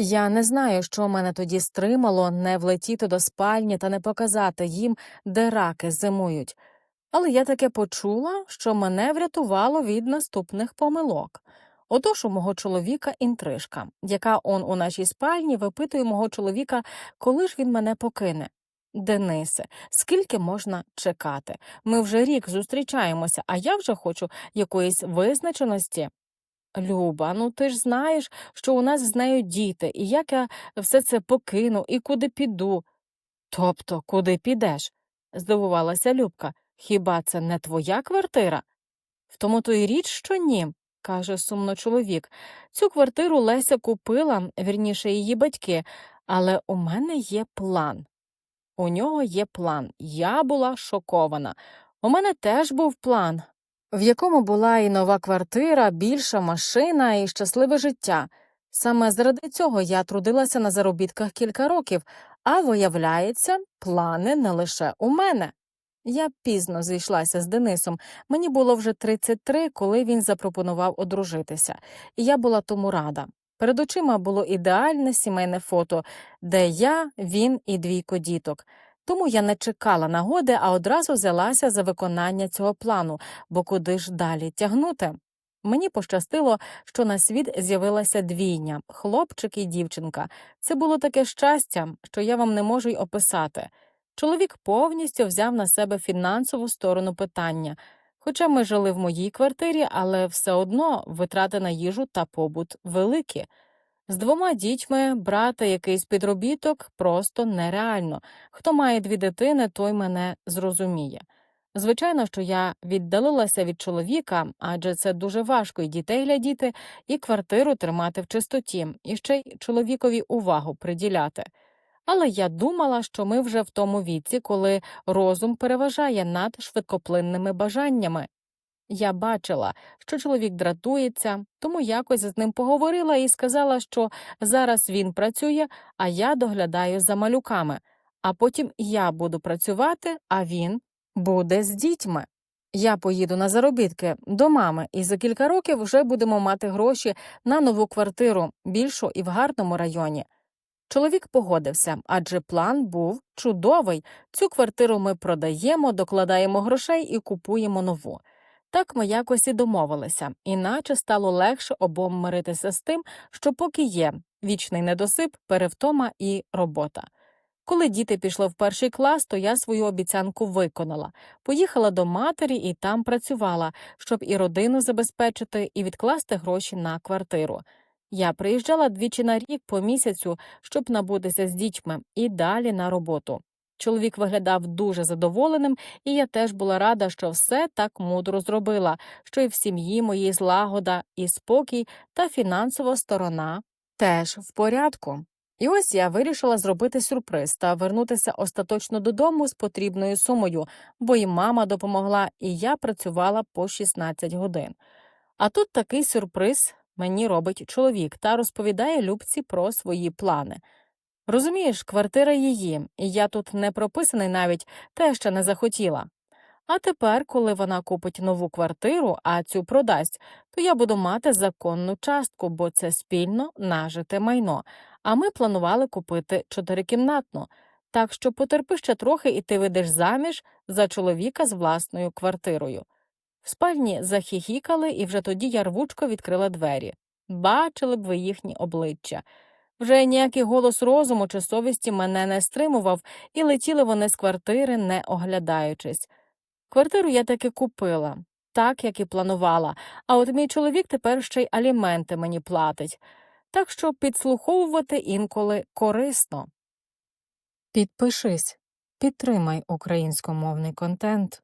Я не знаю, що мене тоді стримало не влетіти до спальні та не показати їм, де раки зимують. Але я таке почула, що мене врятувало від наступних помилок. Отож у мого чоловіка інтрижка, яка он у нашій спальні випитує мого чоловіка, коли ж він мене покине. Денисе, скільки можна чекати? Ми вже рік зустрічаємося, а я вже хочу якоїсь визначеності. Люба, ну ти ж знаєш, що у нас з нею діти, і як я все це покину і куди піду. Тобто, куди підеш? здивувалася Любка. Хіба це не твоя квартира? В тому то й річ, що ні, каже сумно чоловік. Цю квартиру Леся купила, вірніше, її батьки, але у мене є план. У нього є план. Я була шокована. У мене теж був план, в якому була і нова квартира, більша машина і щасливе життя. Саме заради цього я трудилася на заробітках кілька років, а виявляється, плани не лише у мене. Я пізно зійшлася з Денисом. Мені було вже 33, коли він запропонував одружитися, і я була тому рада. Перед очима було ідеальне сімейне фото, де я, він і двійко діток. Тому я не чекала нагоди, а одразу взялася за виконання цього плану, бо куди ж далі тягнути. Мені пощастило, що на світ з'явилася двійня хлопчик і дівчинка. Це було таке щастя, що я вам не можу й описати. Чоловік повністю взяв на себе фінансову сторону питання. Хоча ми жили в моїй квартирі, але все одно витрати на їжу та побут великі. З двома дітьми брати якийсь підробіток просто нереально. Хто має дві дитини, той мене зрозуміє. Звичайно, що я віддалилася від чоловіка, адже це дуже важко і дітей глядіти, і квартиру тримати в чистоті, і ще й чоловікові увагу приділяти. Але я думала, що ми вже в тому віці, коли розум переважає над швидкоплинними бажаннями. Я бачила, що чоловік дратується, тому якось з ним поговорила і сказала, що зараз він працює, а я доглядаю за малюками, а потім я буду працювати, а він буде з дітьми. Я поїду на заробітки до мами, і за кілька років вже будемо мати гроші на нову квартиру, більшу і в гарному районі. Чоловік погодився, адже план був чудовий. Цю квартиру ми продаємо, докладаємо грошей і купуємо нову. Так ми якось і домовилися, іначе стало легше обом миритися з тим, що поки є вічний недосип, перевтома і робота. Коли діти пішли в перший клас, то я свою обіцянку виконала. Поїхала до матері і там працювала, щоб і родину забезпечити, і відкласти гроші на квартиру. Я приїжджала двічі на рік по місяцю, щоб набутися з дітьми, і далі на роботу. Чоловік виглядав дуже задоволеним, і я теж була рада, що все так мудро зробила, що і в сім'ї моїй злагода, і спокій, та фінансова сторона теж в порядку. І ось я вирішила зробити сюрприз та вернутися остаточно додому з потрібною сумою, бо і мама допомогла, і я працювала по 16 годин. А тут такий сюрприз мені робить чоловік та розповідає Любці про свої плани. Розумієш, квартира її, і я тут не прописаний навіть те, що не захотіла. А тепер, коли вона купить нову квартиру, а цю продасть, то я буду мати законну частку, бо це спільно нажите майно. А ми планували купити чотирикімнатну. Так що потерпи ще трохи, і ти вийдеш заміж за чоловіка з власною квартирою. В спальні захихікали, і вже тоді я рвучко відкрила двері. Бачили б ви їхні обличчя. Вже ніякий голос розуму чи совісті мене не стримував, і летіли вони з квартири, не оглядаючись. Квартиру я таки купила, так як і планувала, а от мій чоловік тепер ще й аліменти мені платить, так що підслуховувати інколи корисно. Підпишись, підтримай українськомовний контент.